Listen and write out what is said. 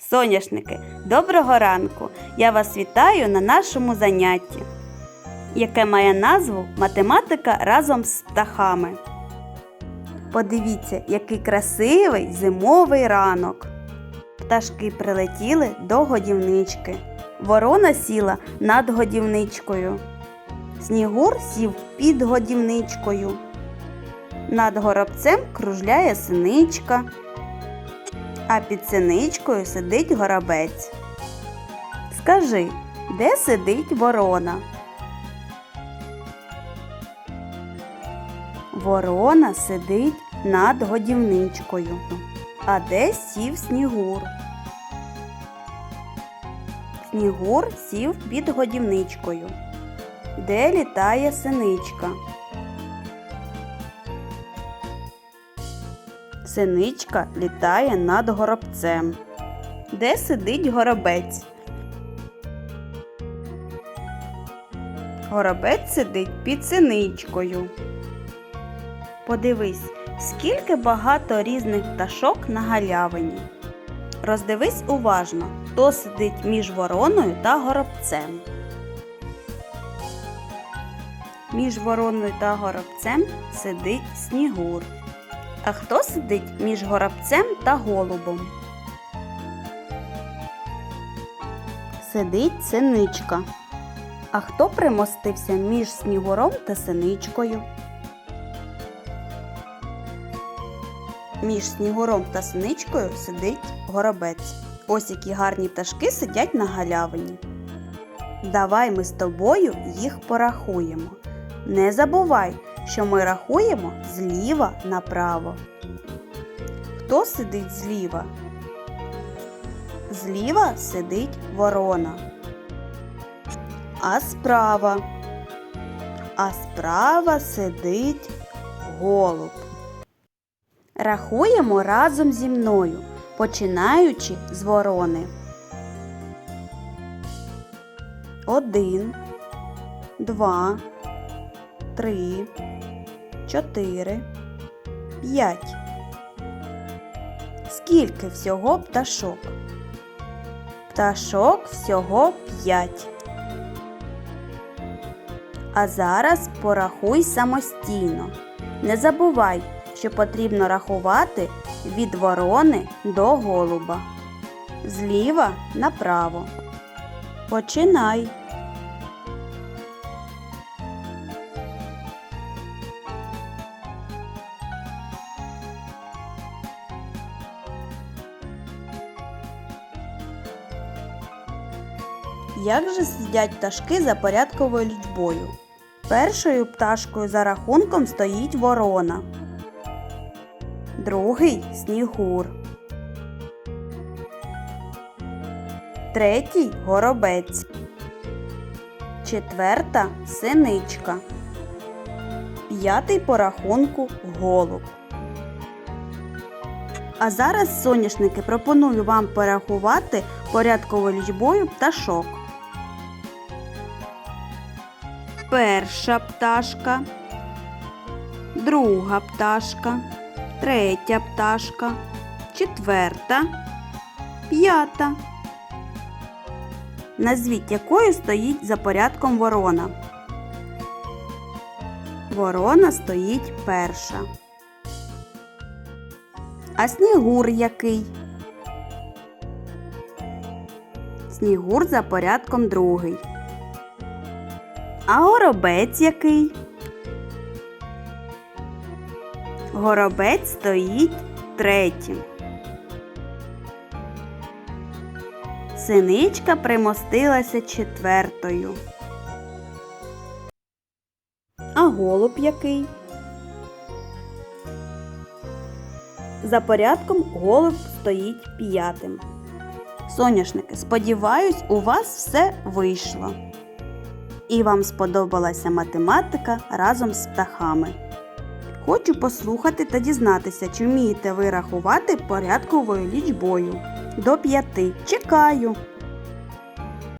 Соняшники, доброго ранку! Я вас вітаю на нашому занятті, яке має назву Математика разом з птахами. Подивіться, який красивий зимовий ранок. Пташки прилетіли до годівнички. Ворона сіла над годівничкою. Снігур сів під годівничкою. Над горобцем кружляє синичка, а під синичкою сидить горобець. Скажи, де сидить ворона? Ворона сидить над годівничкою. А де сів снігур? Снігур сів під годівничкою. Де літає синичка? Синичка літає над горобцем. Де сидить горобець? Горобець сидить під синичкою. Подивись, скільки багато різних пташок на галявині. Роздивись уважно, хто сидить між вороною та горобцем. Між вороною та горобцем сидить снігур. А хто сидить між горобцем та голубом? Сидить синичка. А хто примостився між снігуром та синичкою? Між снігуром та синичкою сидить горобець. Ось які гарні пташки сидять на галявині. Давай ми з тобою їх порахуємо. Не забувай, що ми рахуємо зліва направо. Хто сидить зліва? Зліва сидить ворона. А справа. А справа сидить голуб. Рахуємо разом зі мною, починаючи з ворони. Один, два, три, чотири, п'ять. Скільки всього пташок? Пташок всього п'ять. А зараз порахуй самостійно. Не забувай, що потрібно рахувати від ворони до голуба. Зліва направо. Починай. Як же сидять пташки за порядковою лічбою? Першою пташкою за рахунком стоїть ворона. Другий снігур. Третій горобець. Четверта синичка. П'ятий по рахунку голуб. А зараз, соняшники, пропоную вам порахувати порядковою лічбою пташок. Перша пташка, друга пташка, третя пташка, четверта, п'ята. Назвіть якою стоїть за порядком ворона. Ворона стоїть перша. А снігур який? Снігур за порядком другий. А горобець який? Горобець стоїть третім. Синичка примостилася четвертою. А голуб який? За порядком голуб стоїть п'ятим. Соняшники, сподіваюсь, у вас все вийшло. І вам сподобалася математика разом з птахами. Хочу послухати та дізнатися, чи вмієте ви рахувати порядковою лічбою. До п'яти. Чекаю!